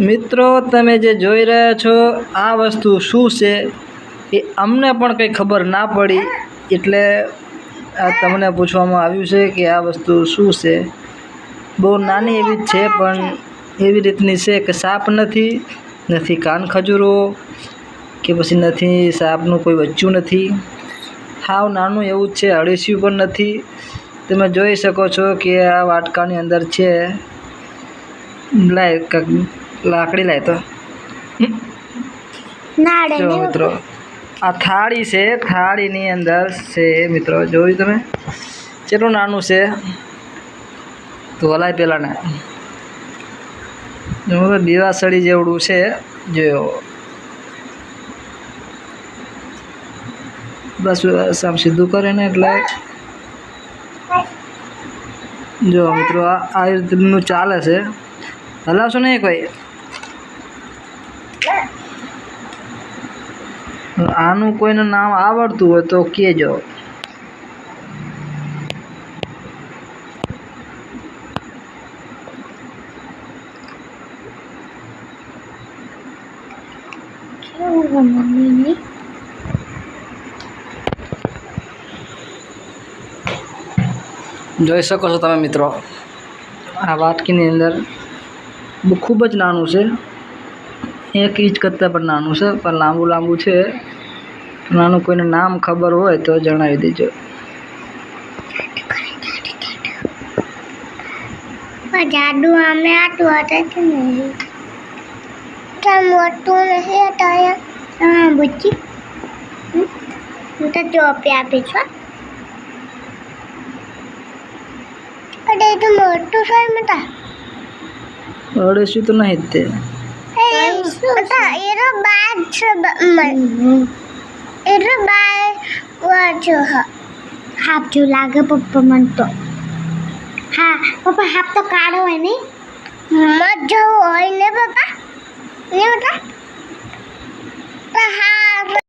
મિત્રો, તમે જે જોઈ રહ્યા છો, આ વસ્તુ શું છે એ અમને પણ કંઈ ખબર ના પડી. એટલે આ તમને પૂછવામાં આવ્યું છે કે આ વસ્તુ શું છે. બહુ નાની એવી છે, પણ એવી રીતની છે કે સાપ નથી નથી કાન ખજૂરો, કે પછી નથી સાપનું કોઈ વચ્ચું નથી. હાવ નાનું એવું જ છે અળીસ્યું પણ નથી. તમે જોઈ શકો છો કે આ વાટકાની અંદર છે. લાય લાકડી લાય તો. જો મિત્રો આ થાળી છે થાળીની અંદર છે મિત્રો જોયું તમે? કેટલું નાનું છે? તો હલાય પેલાને. જો દીવાસળી જેવડું છે જોયો. બસ સામ સીધું કરે ને એટલે. જો મિત્રો આ આ રીતનું ચાલે છે. હલાવશો નહીં કોઈ આનું કોઈનું નામ આવડતું હોય તો કહેજો. જોઈ શકો છો તમે મિત્રો, આ વાટકીની અંદર ખૂબ જ નાનું છે. એક ઇંચ કરતાં પણ નાનું છે, પણ લાંબુ લાંબુ છે. નાનું કોઈને નામ ખબર હોય તો જણાવી દેજો. જાડુ અમે આટલું હતા કે નહીં? તો મોટું નથી હતા હા બુચી? હું તો ચોપી આપીશ છું. અરે એ તો મોટું છે મતા અડેશું તો નહીં તે હાફ જો લાગે પપ્પા મન તો. હા પપ્પા હાફ તો કાઢો હોય નહીં મત જેવું હોય ને પપ્પા ને બતા હા